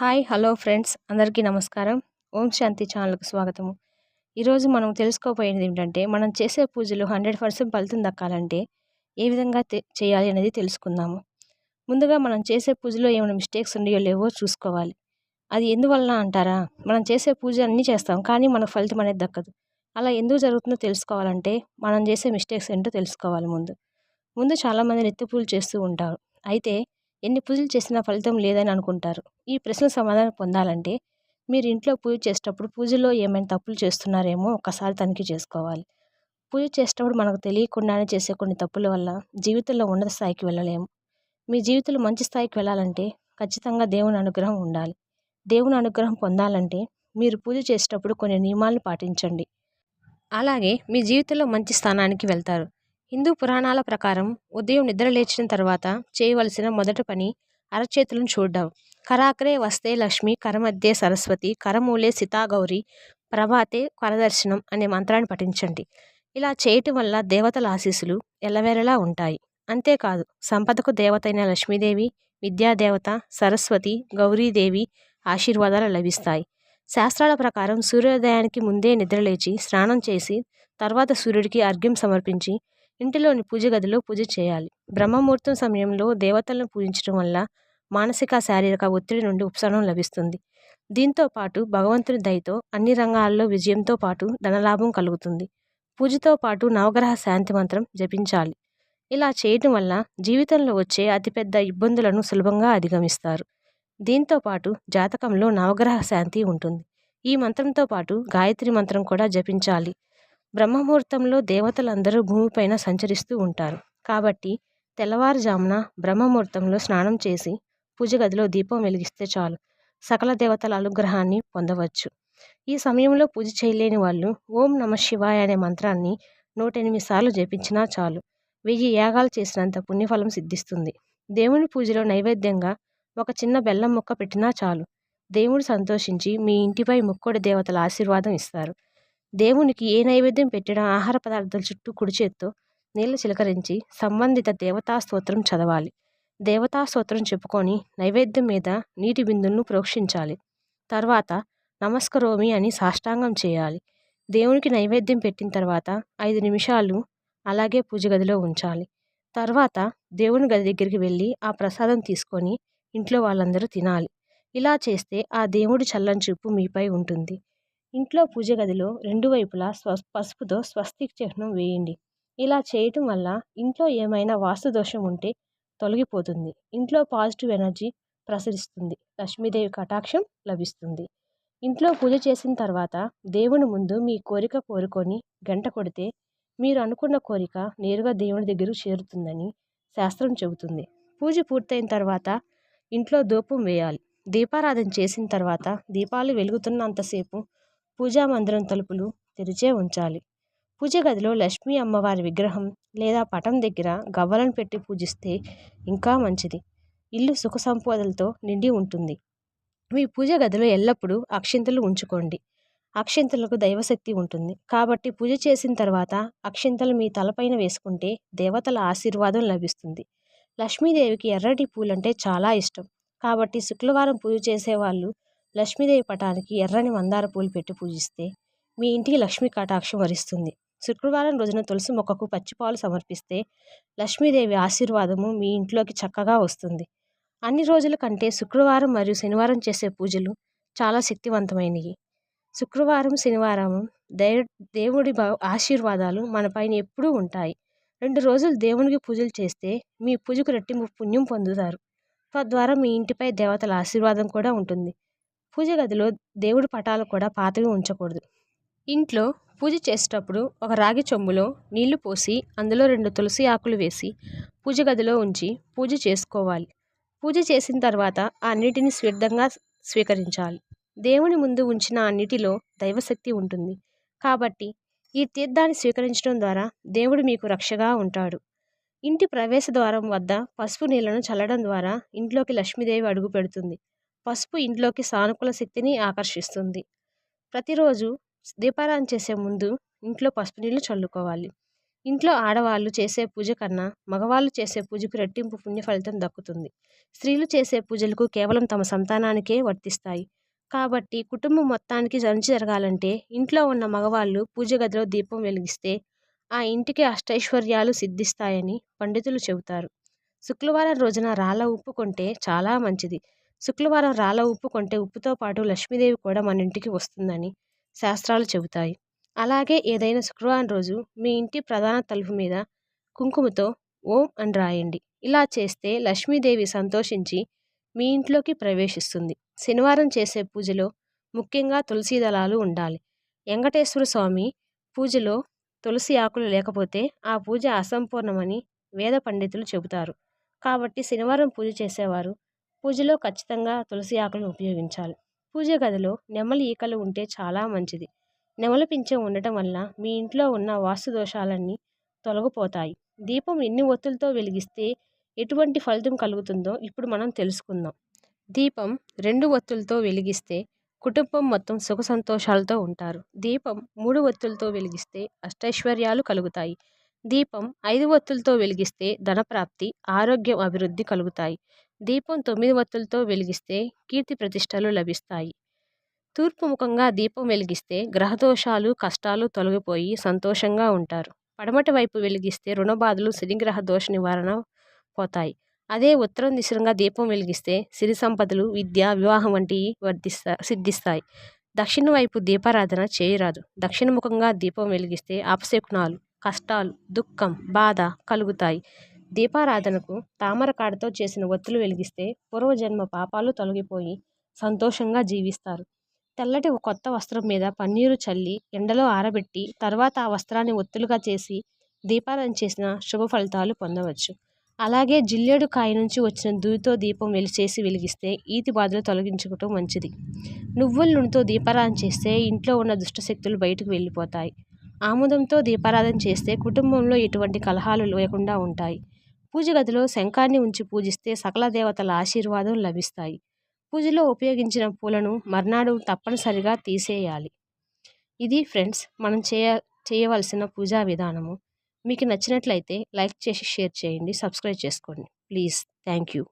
Hi hello friends. అందరికీ నమస్కారం. ఓం శాంతి ఛానల్కు స్వాగతము. ఈరోజు మనం తెలుసుకోబోయేది ఏంటంటే మనం చేసే పూజలు హండ్రెడ్ పర్సెంట్ ఫలితం దక్కాలంటే ఏ విధంగా చేయాలి అనేది తెలుసుకుందాము. ముందుగా మనం చేసే పూజలో ఏమైనా మిస్టేక్స్ ఉన్నాయో లేవో చూసుకోవాలి. అది ఎందువలన అంటారా? మనం చేసే పూజ అన్నీ చేస్తాం కానీ మనకు ఫలితం అనేది దక్కదు. అలా ఎందుకు జరుగుతుందో తెలుసుకోవాలంటే మనం చేసే మిస్టేక్స్ ఏంటో తెలుసుకోవాలి ముందు. ముందు చాలామంది నిత్య పూజలు చేస్తూ ఉంటారు. అయితే ఎన్ని పూజలు చేసినా ఫలితం లేదని అనుకుంటారు. ఈ ప్రశ్న సమాధానం పొందాలంటే మీరు ఇంట్లో పూజ చేసేటప్పుడు పూజలో ఏమైనా తప్పులు చేస్తున్నారేమో ఒకసారి తనిఖీ చేసుకోవాలి. పూజ చేసేటప్పుడు మనకు తెలియకుండానే చేసే కొన్ని తప్పుల వల్ల జీవితంలో ఉన్నత స్థాయికి వెళ్ళలేము. మీ జీవితంలో మంచి స్థాయికి వెళ్ళాలంటే ఖచ్చితంగా దేవుని అనుగ్రహం ఉండాలి. దేవుని అనుగ్రహం పొందాలంటే మీరు పూజ చేసేటప్పుడు కొన్ని నియమాలను పాటించండి. అలాగే మీ జీవితంలో మంచి స్థానానికి వెళ్తారు. హిందూ పురాణాల ప్రకారం ఉదయం నిద్ర లేచిన తర్వాత చేయవలసిన మొదటి పని అరచేతులను చూడడం. కరాకరే వస్తే లక్ష్మి కరమధ్యే సరస్వతి కరమూలే సీతాగౌరి ప్రభాతే కరదర్శనం అనే మంత్రాన్ని పఠించండి. ఇలా చేయటం వల్ల దేవతల ఆశీస్సులు ఎల్లవేళలా ఉంటాయి. అంతేకాదు సంపదకు దేవతైన లక్ష్మీదేవి విద్యాదేవత సరస్వతి గౌరీదేవి ఆశీర్వాదాలు లభిస్తాయి. శాస్త్రాల ప్రకారం సూర్యోదయానికి ముందే నిద్రలేచి స్నానం చేసి తర్వాత సూర్యుడికి అర్ఘ్యం సమర్పించి ఇంటిలోని పూజ గదిలో పూజ చేయాలి. బ్రహ్మముహూర్తం సమయంలో దేవతలను పూజించడం వల్ల మానసిక శారీరక ఒత్తిడి నుండి ఉపశమనం లభిస్తుంది. దీంతో పాటు భగవంతుని దయతో అన్ని రంగాల్లో విజయంతో పాటు ధనలాభం కలుగుతుంది. పూజతో పాటు నవగ్రహ శాంతి మంత్రం జపించాలి. ఇలా చేయటం వల్ల జీవితంలో వచ్చే అతిపెద్ద ఇబ్బందులను సులభంగా అధిగమిస్తారు. దీంతో పాటు జాతకంలో నవగ్రహ శాంతి ఉంటుంది. ఈ మంత్రంతో పాటు గాయత్రి మంత్రం కూడా జపించాలి. బ్రహ్మముహూర్తంలో దేవతలందరూ భూమిపైన సంచరిస్తూ ఉంటారు. కాబట్టి తెల్లవారుజామున బ్రహ్మముహూర్తంలో స్నానం చేసి పూజ గదిలో దీపం వెలిగిస్తే చాలు. సకల దేవతల అనుగ్రహాన్ని పొందవచ్చు. ఈ సమయంలో పూజ చేయలేని వాళ్ళు ఓం నమ శివాయ అనే మంత్రాన్ని నూట ఎనిమిది సార్లు జపించినా చాలు. వెయ్యి యాగాలు చేసినంత పుణ్యఫలం సిద్ధిస్తుంది. దేవుని పూజలో నైవేద్యంగా ఒక చిన్న బెల్లం ముక్క పెట్టినా చాలు. దేవుడు సంతోషించి మీ ఇంటిపై ముక్కోడి దేవతల ఆశీర్వాదం ఇస్తారు. దేవునికి ఏ నైవేద్యం పెట్టినా ఆహార పదార్థాల చుట్టూ కుడి చేత్తో నీళ్ళు చిలకరించి సంబంధిత దేవతా స్తోత్రం చదవాలి. దేవతా స్తోత్రం చెప్పుకొని నైవేద్యం మీద నీటి బిందును ప్రోక్షించాలి. తర్వాత నమస్కరోమి అని సాష్టాంగం చేయాలి. దేవునికి నైవేద్యం పెట్టిన తర్వాత ఐదు నిమిషాలు అలాగే పూజ గదిలో ఉంచాలి. తర్వాత దేవుని గది దగ్గరికి వెళ్ళి ఆ ప్రసాదం తీసుకొని ఇంట్లో వాళ్ళందరూ తినాలి. ఇలా చేస్తే ఆ దేవుడి చల్లని చూపు మీపై ఉంటుంది. ఇంట్లో పూజ గదిలో రెండు వైపులా స్వ పసుపుతో స్వస్తిక్ చిహ్నం వేయండి. ఇలా చేయటం వల్ల ఇంట్లో ఏమైనా వాస్తు దోషం ఉంటే తొలగిపోతుంది. ఇంట్లో పాజిటివ్ ఎనర్జీ ప్రసరిస్తుంది. లక్ష్మీదేవి కటాక్షం లభిస్తుంది. ఇంట్లో పూజ చేసిన తర్వాత దేవుని ముందు మీ కోరిక కోరుకొని గంట కొడితే మీరు అనుకున్న కోరిక నేరుగా దేవుని దగ్గరకు చేరుతుందని శాస్త్రం చెబుతుంది. పూజ పూర్తయిన తర్వాత ఇంట్లో ధూపం వేయాలి. దీపారాధన చేసిన తర్వాత దీపాలు వెలుగుతున్నంతసేపు పూజా మందిరం తలుపులు తెరిచే ఉంచాలి. పూజ గదిలో లక్ష్మీ అమ్మవారి విగ్రహం లేదా పటం దగ్గర గవ్వలను పెట్టి పూజిస్తే ఇంకా మంచిది. ఇల్లు సుఖ సంపదలతో నిండి ఉంటుంది. మీ పూజ గదిలో ఎల్లప్పుడూ అక్షింతలు ఉంచుకోండి. అక్షింతలకు దైవశక్తి ఉంటుంది. కాబట్టి పూజ చేసిన తర్వాత అక్షింతలు మీ తలపైన వేసుకుంటే దేవతల ఆశీర్వాదం లభిస్తుంది. లక్ష్మీదేవికి ఎర్రటి పూలంటే చాలా ఇష్టం. కాబట్టి శుక్రవారం పూజ చేసేవాళ్ళు లక్ష్మీదేవి పటానికి ఎర్రని మందార పూలు పెట్టి పూజిస్తే మీ ఇంటికి లక్ష్మీ కటాక్షం వరిస్తుంది. శుక్రవారం రోజున తులసి మొక్కకు పచ్చిపాలు సమర్పిస్తే లక్ష్మీదేవి ఆశీర్వాదము మీ ఇంట్లోకి చక్కగా వస్తుంది. అన్ని రోజుల కంటే శుక్రవారం మరియు శనివారం చేసే పూజలు చాలా శక్తివంతమైనవి. శుక్రవారం శనివారం దే దేవుడి ఆశీర్వాదాలు మనపైన ఎప్పుడూ ఉంటాయి. రెండు రోజులు దేవునికి పూజలు చేస్తే మీ పూజకు రెట్టింపు పుణ్యం పొందుతారు. తద్వారా మీ ఇంటిపై దేవతల ఆశీర్వాదం కూడా ఉంటుంది. పూజ గదిలో దేవుడి పటాలు కూడా పాతవి ఉంచకూడదు. ఇంట్లో పూజ చేసేటప్పుడు ఒక రాగి చెంబులో నీళ్ళు పోసి అందులో రెండు తులసి ఆకులు వేసి పూజ గదిలో ఉంచి పూజ చేసుకోవాలి. పూజ చేసిన తర్వాత ఆ నీటిని స్వీర్థంగా స్వీకరించాలి. దేవుని ముందు ఉంచిన ఆ నీటిలో దైవశక్తి ఉంటుంది. కాబట్టి ఈ తీర్థాన్ని స్వీకరించడం ద్వారా దేవుడు మీకు రక్షగా ఉంటాడు. ఇంటి ప్రవేశ ద్వారం వద్ద పసుపు నీళ్ళను చల్లడం ద్వారా ఇంట్లోకి లక్ష్మీదేవి అడుగు పెడుతుంది. పసుపు ఇంట్లోకి సానుకూల శక్తిని ఆకర్షిస్తుంది. ప్రతిరోజు దీపారాధన చేసే ముందు ఇంట్లో పసుపు నీళ్ళు చల్లుకోవాలి. ఇంట్లో ఆడవాళ్ళు చేసే పూజ కన్నా మగవాళ్ళు చేసే పూజకు రెట్టింపు పుణ్య ఫలితం దక్కుతుంది. స్త్రీలు చేసే పూజలకు కేవలం తమ సంతానానికే వర్తిస్తాయి. కాబట్టి కుటుంబం మొత్తానికి మంచి జరగాలంటే ఇంట్లో ఉన్న మగవాళ్ళు పూజ గదిలో దీపం వెలిగిస్తే ఆ ఇంటికి అష్టైశ్వర్యాలు సిద్ధిస్తాయని పండితులు చెబుతారు. శుక్రవారం రోజున రాళ్ళ ఉప్పు కొంటే చాలా మంచిది. శుక్రవారం రాళ్ళ ఉప్పు కొంటే ఉప్పుతో పాటు లక్ష్మీదేవి కూడా మన ఇంటికి వస్తుందని శాస్త్రాలు చెబుతాయి. అలాగే ఏదైనా శుక్రవారం రోజు మీ ఇంటి ప్రధాన తలుపు మీద కుంకుమతో ఓం అని రాయండి. ఇలా చేస్తే లక్ష్మీదేవి సంతోషించి మీ ఇంట్లోకి ప్రవేశిస్తుంది. శనివారం చేసే పూజలో ముఖ్యంగా తులసి దళాలు ఉండాలి. వెంకటేశ్వర స్వామి పూజలో తులసి ఆకులు లేకపోతే ఆ పూజ అసంపూర్ణమని వేద పండితులు చెబుతారు. కాబట్టి శనివారం పూజ చేసేవారు పూజలో ఖచ్చితంగా తులసి ఆకులను ఉపయోగించాలి. పూజ గదిలో నెమలి ఈకలు ఉంటే చాలా మంచిది. నెమలి పింఛం ఉండటం వల్ల మీ ఇంట్లో ఉన్న వాస్తు దోషాలన్నీ తొలగిపోతాయి. దీపం ఎన్ని ఒత్తులతో వెలిగిస్తే ఎటువంటి ఫలితం కలుగుతుందో ఇప్పుడు మనం తెలుసుకుందాం. దీపం రెండు ఒత్తులతో వెలిగిస్తే కుటుంబం మొత్తం సుఖ సంతోషాలతో ఉంటారు. దీపం మూడు ఒత్తులతో వెలిగిస్తే అష్టైశ్వర్యాలు కలుగుతాయి. దీపం ఐదు ఒత్తులతో వెలిగిస్తే ధనప్రాప్తి ఆరోగ్యం అభివృద్ధి కలుగుతాయి. దీపం తొమ్మిది వత్తులతో వెలిగిస్తే కీర్తి ప్రతిష్టలు లభిస్తాయి. తూర్పు ముఖంగా దీపం వెలిగిస్తే గ్రహదోషాలు కష్టాలు తొలగిపోయి సంతోషంగా ఉంటారు. పడమటి వైపు వెలిగిస్తే రుణబాధలు శనిగ్రహ దోష నివారణ పోతాయి. అదే ఉత్తరం దిశగా దీపం వెలిగిస్తే సిరి సంపదలు విద్య వివాహం వంటివి వర్ధిస్తా సిద్ధిస్తాయి. దక్షిణ వైపు దీపారాధన చేయరాదు. దక్షిణముఖంగా దీపం వెలిగిస్తే అపశకునాలు కష్టాలు దుఃఖం బాధ కలుగుతాయి. దీపారాధనకు తామర కాడతో చేసిన ఒత్తులు వెలిగిస్తే పూర్వజన్మ పాపాలు తొలగిపోయి సంతోషంగా జీవిస్తారు. తెల్లటి కొత్త వస్త్రం మీద పన్నీరు చల్లి ఎండలో ఆరబెట్టి తర్వాత ఆ వస్త్రాన్ని ఒత్తులుగా చేసి దీపారాధన చేసిన శుభ ఫలితాలు పొందవచ్చు. అలాగే జిల్లేడు కాయ నుంచి వచ్చిన దూదితో దీపం వెలిచేసి వెలిగిస్తే ఈతి బాధలు తొలగించుకోవటం మంచిది. నువ్వుల నూనెతో దీపారాధన చేస్తే ఇంట్లో ఉన్న దుష్టశక్తులు బయటకు వెళ్ళిపోతాయి. ఆముదంతో దీపారాధన చేస్తే కుటుంబంలో ఎటువంటి కలహాలు లేకుండా ఉంటాయి. పూజ గదిలో శంఖాన్ని ఉంచి పూజిస్తే సకల దేవతల ఆశీర్వాదం లభిస్తాయి. పూజలో ఉపయోగించిన పూలను మర్నాడు తప్పనిసరిగా తీసేయాలి. ఇది ఫ్రెండ్స్ మనం చేయ చేయవలసిన పూజా విధానము. మీకు నచ్చినట్లయితే లైక్ చేసి షేర్ చేయండి సబ్స్క్రైబ్ చేసుకోండి. Please thank you.